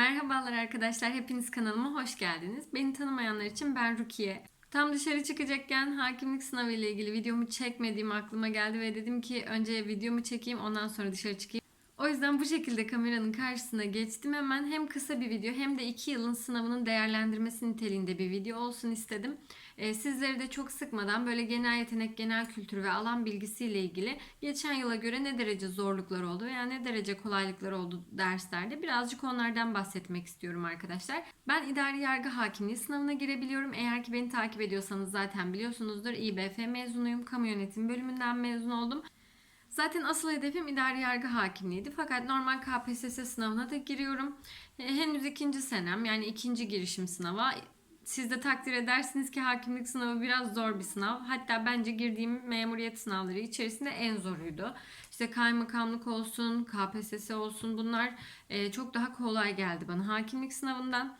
Merhabalar arkadaşlar, hepiniz kanalıma hoş geldiniz. Beni tanımayanlar için ben Rukiye. Tam dışarı çıkacakken hakimlik sınavı ile ilgili videomu çekmediğim aklıma geldi ve dedim ki önce videomu çekeyim ondan sonra dışarı çıkayım. O yüzden bu şekilde kameranın karşısına geçtim hemen. Hem kısa bir video hem de 2 yılın sınavının değerlendirmesi niteliğinde bir video olsun istedim. Ee, sizleri de çok sıkmadan böyle genel yetenek, genel kültür ve alan bilgisiyle ilgili geçen yıla göre ne derece zorluklar oldu veya ne derece kolaylıklar oldu derslerde birazcık onlardan bahsetmek istiyorum arkadaşlar. Ben idari yargı hakimliği sınavına girebiliyorum. Eğer ki beni takip ediyorsanız zaten biliyorsunuzdur. İBF mezunuyum. Kamu yönetim bölümünden mezun oldum. Zaten asıl hedefim idari yargı hakimliğiydi. Fakat normal KPSS sınavına da giriyorum. E, Henüz ikinci senem yani ikinci girişim sınava. Siz de takdir edersiniz ki hakimlik sınavı biraz zor bir sınav. Hatta bence girdiğim memuriyet sınavları içerisinde en zoruydu. İşte kaymakamlık olsun, KPSS olsun bunlar e, çok daha kolay geldi bana hakimlik sınavından.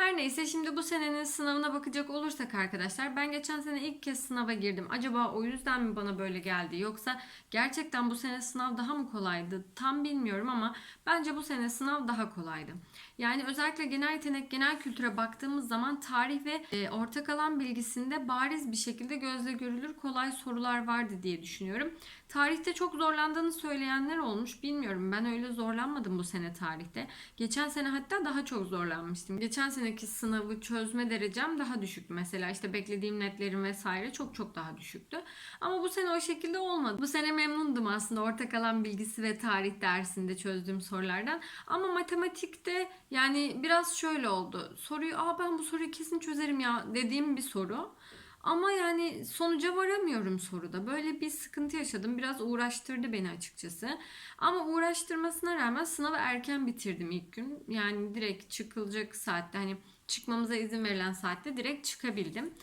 Her neyse şimdi bu senenin sınavına bakacak olursak arkadaşlar ben geçen sene ilk kez sınava girdim. Acaba o yüzden mi bana böyle geldi yoksa gerçekten bu sene sınav daha mı kolaydı tam bilmiyorum ama bence bu sene sınav daha kolaydı. Yani özellikle genel yetenek, genel kültüre baktığımız zaman tarih ve e, ortak alan bilgisinde bariz bir şekilde gözle görülür kolay sorular vardı diye düşünüyorum. Tarihte çok zorlandığını söyleyenler olmuş. Bilmiyorum ben öyle zorlanmadım bu sene tarihte. Geçen sene hatta daha çok zorlanmıştım. Geçen seneki sınavı çözme derecem daha düşüktü. Mesela işte beklediğim netlerim vesaire çok çok daha düşüktü. Ama bu sene o şekilde olmadı. Bu sene memnundum aslında ortak alan bilgisi ve tarih dersinde çözdüğüm sorulardan. Ama matematikte yani biraz şöyle oldu. Soruyu aa ben bu soruyu kesin çözerim ya dediğim bir soru. Ama yani sonuca varamıyorum soruda. Böyle bir sıkıntı yaşadım. Biraz uğraştırdı beni açıkçası. Ama uğraştırmasına rağmen sınavı erken bitirdim ilk gün. Yani direkt çıkılacak saatte hani çıkmamıza izin verilen saatte direkt çıkabildim.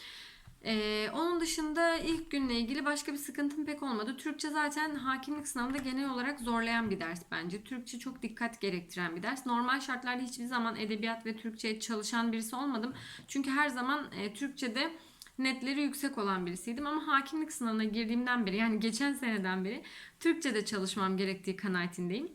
Ee, onun dışında ilk günle ilgili başka bir sıkıntım pek olmadı. Türkçe zaten hakimlik sınavında genel olarak zorlayan bir ders bence. Türkçe çok dikkat gerektiren bir ders. Normal şartlarda hiçbir zaman edebiyat ve Türkçe çalışan birisi olmadım. Çünkü her zaman e, Türkçe'de netleri yüksek olan birisiydim ama hakimlik sınavına girdiğimden beri yani geçen seneden beri Türkçe'de çalışmam gerektiği kanaatindeyim.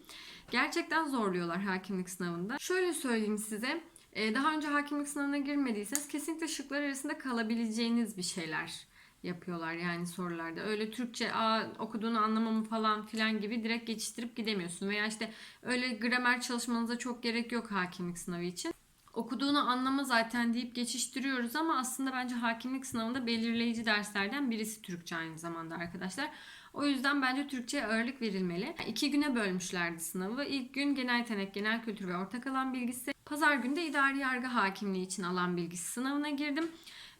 Gerçekten zorluyorlar hakimlik sınavında. Şöyle söyleyeyim size. E, Daha önce hakimlik sınavına girmediyseniz kesinlikle şıklar arasında kalabileceğiniz bir şeyler yapıyorlar yani sorularda. Öyle Türkçe Aa, okuduğunu anlamamı falan filan gibi direkt geçiştirip gidemiyorsun. Veya işte öyle gramer çalışmanıza çok gerek yok hakimlik sınavı için okuduğunu anlama zaten deyip geçiştiriyoruz ama aslında bence hakimlik sınavında belirleyici derslerden birisi Türkçe aynı zamanda arkadaşlar. O yüzden bence Türkçe'ye ağırlık verilmeli. Yani iki güne bölmüşlerdi sınavı. İlk gün genel yetenek, genel kültür ve ortak alan bilgisi. Pazar günü de idari yargı hakimliği için alan bilgisi sınavına girdim.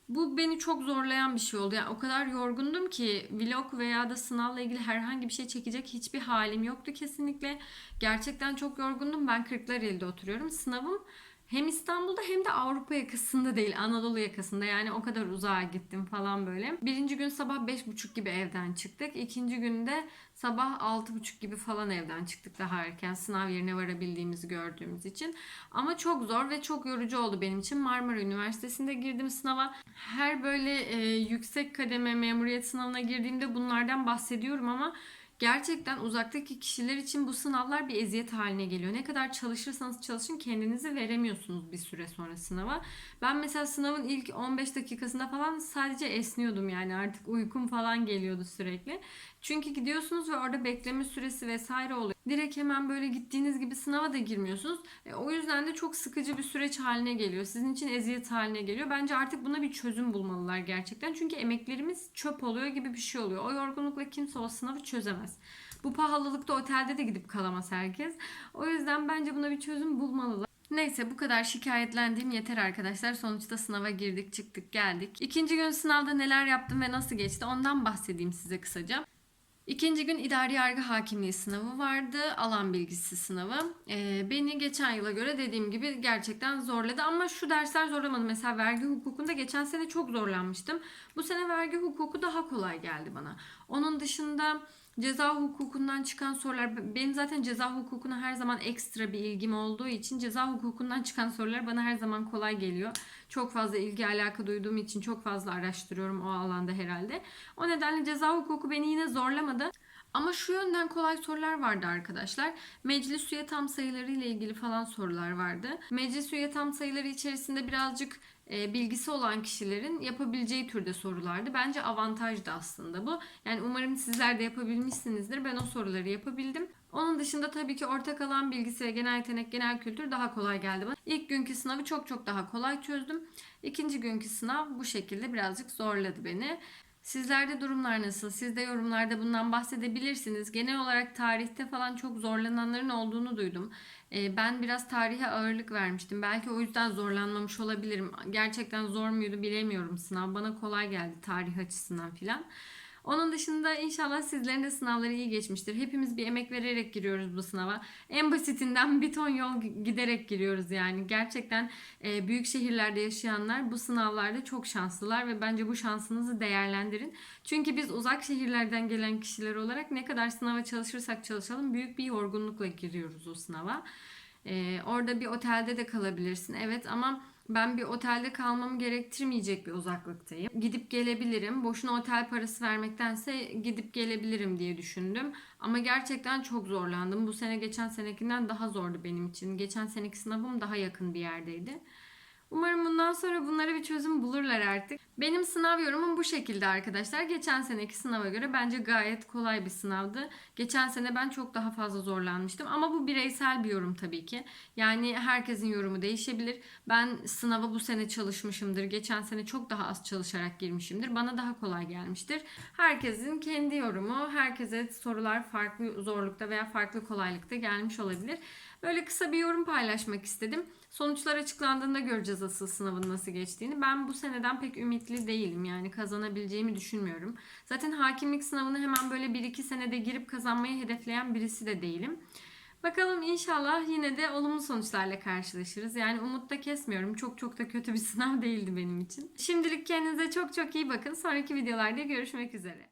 Bu beni çok zorlayan bir şey oldu. Yani o kadar yorgundum ki vlog veya da sınavla ilgili herhangi bir şey çekecek hiçbir halim yoktu kesinlikle. Gerçekten çok yorgundum. Ben Kırklareli'de oturuyorum. Sınavım hem İstanbul'da hem de Avrupa yakasında değil Anadolu yakasında yani o kadar uzağa gittim falan böyle. Birinci gün sabah beş buçuk gibi evden çıktık. İkinci günde sabah altı buçuk gibi falan evden çıktık daha erken sınav yerine varabildiğimizi gördüğümüz için. Ama çok zor ve çok yorucu oldu benim için. Marmara Üniversitesi'nde girdim sınava. Her böyle e, yüksek kademe memuriyet sınavına girdiğimde bunlardan bahsediyorum ama Gerçekten uzaktaki kişiler için bu sınavlar bir eziyet haline geliyor. Ne kadar çalışırsanız çalışın kendinizi veremiyorsunuz bir süre sonra sınava. Ben mesela sınavın ilk 15 dakikasında falan sadece esniyordum yani artık uykum falan geliyordu sürekli. Çünkü gidiyorsunuz ve orada bekleme süresi vesaire oluyor. Direkt hemen böyle gittiğiniz gibi sınava da girmiyorsunuz. E, o yüzden de çok sıkıcı bir süreç haline geliyor. Sizin için eziyet haline geliyor. Bence artık buna bir çözüm bulmalılar gerçekten. Çünkü emeklerimiz çöp oluyor gibi bir şey oluyor. O yorgunlukla kimse o sınavı çözemez. Bu pahalılıkta otelde de gidip kalamaz herkes. O yüzden bence buna bir çözüm bulmalılar. Neyse bu kadar şikayetlendiğim yeter arkadaşlar. Sonuçta sınava girdik, çıktık, geldik. İkinci gün sınavda neler yaptım ve nasıl geçti ondan bahsedeyim size kısaca. İkinci gün idari yargı hakimliği sınavı vardı. Alan bilgisi sınavı. Ee, beni geçen yıla göre dediğim gibi gerçekten zorladı. Ama şu dersler zorlamadı. Mesela vergi hukukunda geçen sene çok zorlanmıştım. Bu sene vergi hukuku daha kolay geldi bana. Onun dışında ceza hukukundan çıkan sorular benim zaten ceza hukukuna her zaman ekstra bir ilgim olduğu için ceza hukukundan çıkan sorular bana her zaman kolay geliyor. Çok fazla ilgi alaka duyduğum için çok fazla araştırıyorum o alanda herhalde. O nedenle ceza hukuku beni yine zorlamadı. Ama şu yönden kolay sorular vardı arkadaşlar. Meclis üye tam sayıları ile ilgili falan sorular vardı. Meclis üye tam sayıları içerisinde birazcık e, bilgisi olan kişilerin yapabileceği türde sorulardı. Bence avantajdı aslında bu. Yani umarım sizler de yapabilmişsinizdir. Ben o soruları yapabildim. Onun dışında tabii ki ortak alan bilgisi ve genel yetenek, genel kültür daha kolay geldi bana. İlk günkü sınavı çok çok daha kolay çözdüm. İkinci günkü sınav bu şekilde birazcık zorladı beni. Sizlerde durumlar nasıl? Siz de yorumlarda bundan bahsedebilirsiniz. Genel olarak tarihte falan çok zorlananların olduğunu duydum. Ee, Ben biraz tarihe ağırlık vermiştim. Belki o yüzden zorlanmamış olabilirim. Gerçekten zor muydu bilemiyorum sınav. Bana kolay geldi tarih açısından filan. Onun dışında inşallah sizlerin de sınavları iyi geçmiştir. Hepimiz bir emek vererek giriyoruz bu sınava. En basitinden bir ton yol giderek giriyoruz yani. Gerçekten e, büyük şehirlerde yaşayanlar bu sınavlarda çok şanslılar ve bence bu şansınızı değerlendirin. Çünkü biz uzak şehirlerden gelen kişiler olarak ne kadar sınava çalışırsak çalışalım büyük bir yorgunlukla giriyoruz o sınava. E, orada bir otelde de kalabilirsin evet ama ben bir otelde kalmamı gerektirmeyecek bir uzaklıktayım. Gidip gelebilirim. Boşuna otel parası vermektense gidip gelebilirim diye düşündüm. Ama gerçekten çok zorlandım. Bu sene geçen senekinden daha zordu benim için. Geçen seneki sınavım daha yakın bir yerdeydi. Umarım bundan sonra bunlara bir çözüm bulurlar artık. Benim sınav yorumum bu şekilde arkadaşlar. Geçen seneki sınava göre bence gayet kolay bir sınavdı. Geçen sene ben çok daha fazla zorlanmıştım ama bu bireysel bir yorum tabii ki. Yani herkesin yorumu değişebilir. Ben sınava bu sene çalışmışımdır. Geçen sene çok daha az çalışarak girmişimdir. Bana daha kolay gelmiştir. Herkesin kendi yorumu, herkese sorular farklı zorlukta veya farklı kolaylıkta gelmiş olabilir. Böyle kısa bir yorum paylaşmak istedim. Sonuçlar açıklandığında göreceğiz asıl sınavın nasıl geçtiğini. Ben bu seneden pek ümitli değilim. Yani kazanabileceğimi düşünmüyorum. Zaten hakimlik sınavını hemen böyle 1-2 senede girip kazanmayı hedefleyen birisi de değilim. Bakalım inşallah yine de olumlu sonuçlarla karşılaşırız. Yani umut da kesmiyorum. Çok çok da kötü bir sınav değildi benim için. Şimdilik kendinize çok çok iyi bakın. Sonraki videolarda görüşmek üzere.